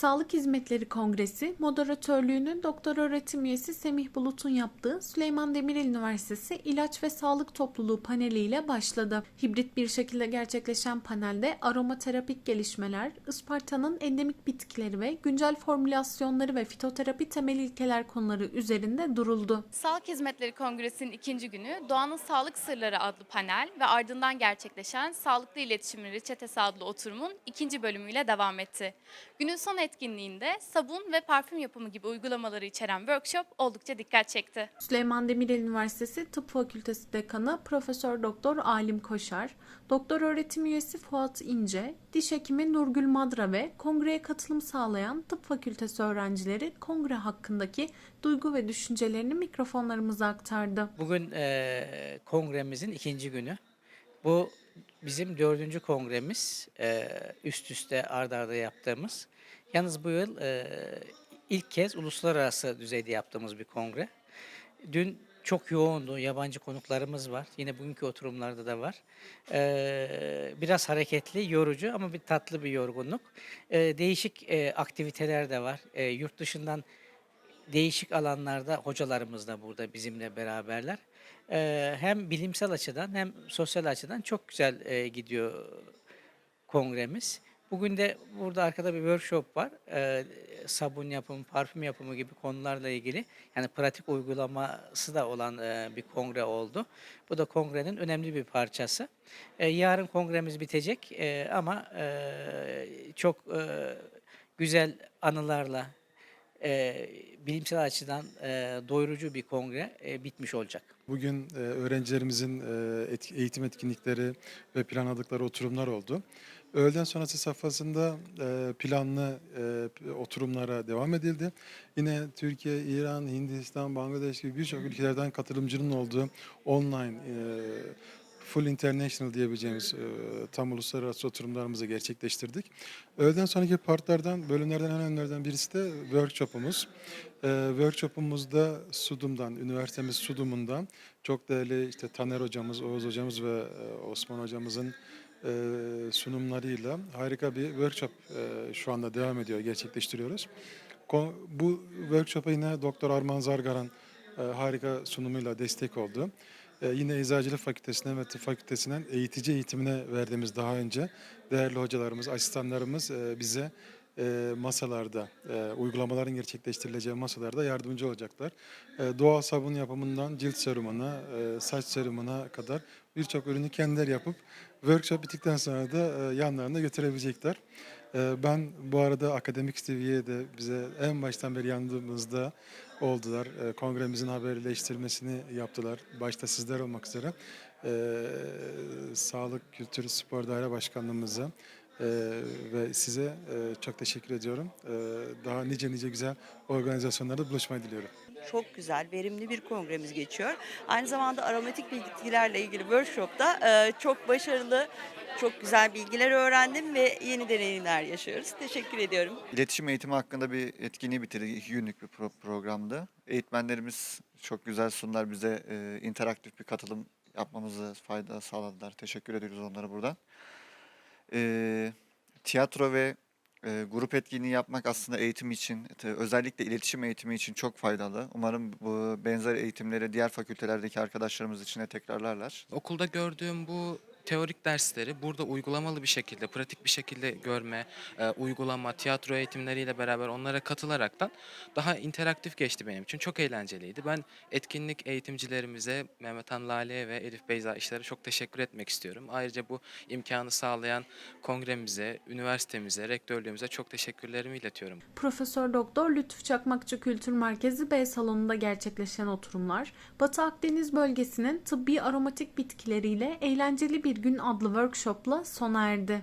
Sağlık Hizmetleri Kongresi moderatörlüğünü doktor öğretim üyesi Semih Bulut'un yaptığı Süleyman Demirel Üniversitesi İlaç ve Sağlık Topluluğu paneliyle başladı. Hibrit bir şekilde gerçekleşen panelde aromaterapik gelişmeler, Isparta'nın endemik bitkileri ve güncel formülasyonları ve fitoterapi temel ilkeler konuları üzerinde duruldu. Sağlık Hizmetleri Kongresi'nin ikinci günü Doğanın Sağlık Sırları adlı panel ve ardından gerçekleşen Sağlıklı İletişimin Reçetesi adlı oturumun ikinci bölümüyle devam etti. Günün son etkinliğinde sabun ve parfüm yapımı gibi uygulamaları içeren workshop oldukça dikkat çekti. Süleyman Demirel Üniversitesi Tıp Fakültesi Dekanı Profesör Doktor Alim Koşar, Doktor Öğretim Üyesi Fuat İnce, Diş Hekimi Nurgül Madra ve kongreye katılım sağlayan Tıp Fakültesi öğrencileri kongre hakkındaki duygu ve düşüncelerini mikrofonlarımıza aktardı. Bugün eee, kongremizin ikinci günü. Bu bizim dördüncü kongremiz. eee, üst üste ard arda yaptığımız. Yalnız bu yıl eee, ilk kez uluslararası düzeyde yaptığımız bir kongre. Dün çok yoğundu. Yabancı konuklarımız var. Yine bugünkü oturumlarda da var. Eee, biraz hareketli, yorucu ama bir tatlı bir yorgunluk. Eee, değişik eee, aktiviteler de var. Eee, yurt dışından değişik alanlarda hocalarımız da burada bizimle beraberler. Eee, hem bilimsel açıdan hem sosyal açıdan çok güzel eee, gidiyor kongremiz. Bugün de burada arkada bir workshop var. Eee, sabun yapımı, parfüm yapımı gibi konularla ilgili yani pratik uygulaması da olan eee, bir kongre oldu. Bu da kongrenin önemli bir parçası. Eee, yarın kongremiz bitecek eee, ama eee, çok eee, güzel anılarla, eee, bilimsel açıdan eee, doyurucu bir kongre eee, bitmiş olacak. Bugün e, öğrencilerimizin e, et- eğitim etkinlikleri ve planladıkları oturumlar oldu. Öğleden sonrası safhasında e, planlı e, oturumlara devam edildi. Yine Türkiye, İran, Hindistan, Bangladeş gibi birçok ülkelerden katılımcının olduğu online e, full international diyebileceğimiz e, tam uluslararası oturumlarımızı gerçekleştirdik. Öğleden sonraki partlardan, bölümlerden en önemlilerden birisi de workshopumuz. E, workshopumuzda Sudum'dan, üniversitemiz Sudum'undan çok değerli işte Taner hocamız, Oğuz hocamız ve e, Osman hocamızın e, sunumlarıyla harika bir workshop e, şu anda devam ediyor, gerçekleştiriyoruz. Ko- Bu workshop'a yine Doktor Arman Zargaran e, harika sunumuyla destek oldu. E, yine Eczacılık Fakültesi'ne ve Tıp Fakültesi'nden eğitici eğitimine verdiğimiz daha önce değerli hocalarımız, asistanlarımız e, bize e, masalarda, e, uygulamaların gerçekleştirileceği masalarda yardımcı olacaklar. Doğal sabun yapımından cilt serumuna, saç serumuna kadar birçok ürünü kendileri yapıp workshop bittikten sonra da yanlarında götürebilecekler. Ben bu arada Akademik TV'ye de bize en baştan beri yanımızda oldular. E, kongremizin haberleştirmesini yaptılar. Başta sizler olmak üzere. E, Sağlık, Kültür, Spor Daire Başkanlığımıza e, ve size e, çok teşekkür ediyorum. E, daha nice nice güzel organizasyonlarda buluşmayı diliyorum. Çok güzel, verimli bir kongremiz geçiyor. Aynı zamanda aromatik bitkilerle ilgili workshopta e, çok başarılı, çok güzel bilgiler öğrendim ve yeni deneyimler yaşıyoruz. Teşekkür ediyorum. İletişim eğitimi hakkında bir etkinliği bitirdik. İki günlük bir pro- programdı. Eğitmenlerimiz çok güzel sundular. Bize e, interaktif bir katılım yapmamızı fayda sağladılar. Teşekkür ediyoruz onlara buradan. E, tiyatro ve e, grup etkinliği yapmak aslında eğitim için, özellikle iletişim eğitimi için çok faydalı. Umarım bu benzer eğitimleri diğer fakültelerdeki arkadaşlarımız için de tekrarlarlar. Okulda gördüğüm bu teorik dersleri burada uygulamalı bir şekilde, pratik bir şekilde görme, e, uygulama, tiyatro eğitimleriyle beraber onlara katılaraktan daha interaktif geçti benim için. Çok eğlenceliydi. Ben etkinlik eğitimcilerimize Mehmet Han Lale'ye ve Elif Beyza işlere çok teşekkür etmek istiyorum. Ayrıca bu imkanı sağlayan kongremize, üniversitemize, rektörlüğümüze çok teşekkürlerimi iletiyorum. Profesör Doktor Lütfü Çakmakçı Kültür Merkezi B salonunda gerçekleşen oturumlar, Batı Akdeniz bölgesinin tıbbi aromatik bitkileriyle eğlenceli bir gün adlı workshopla sona erdi.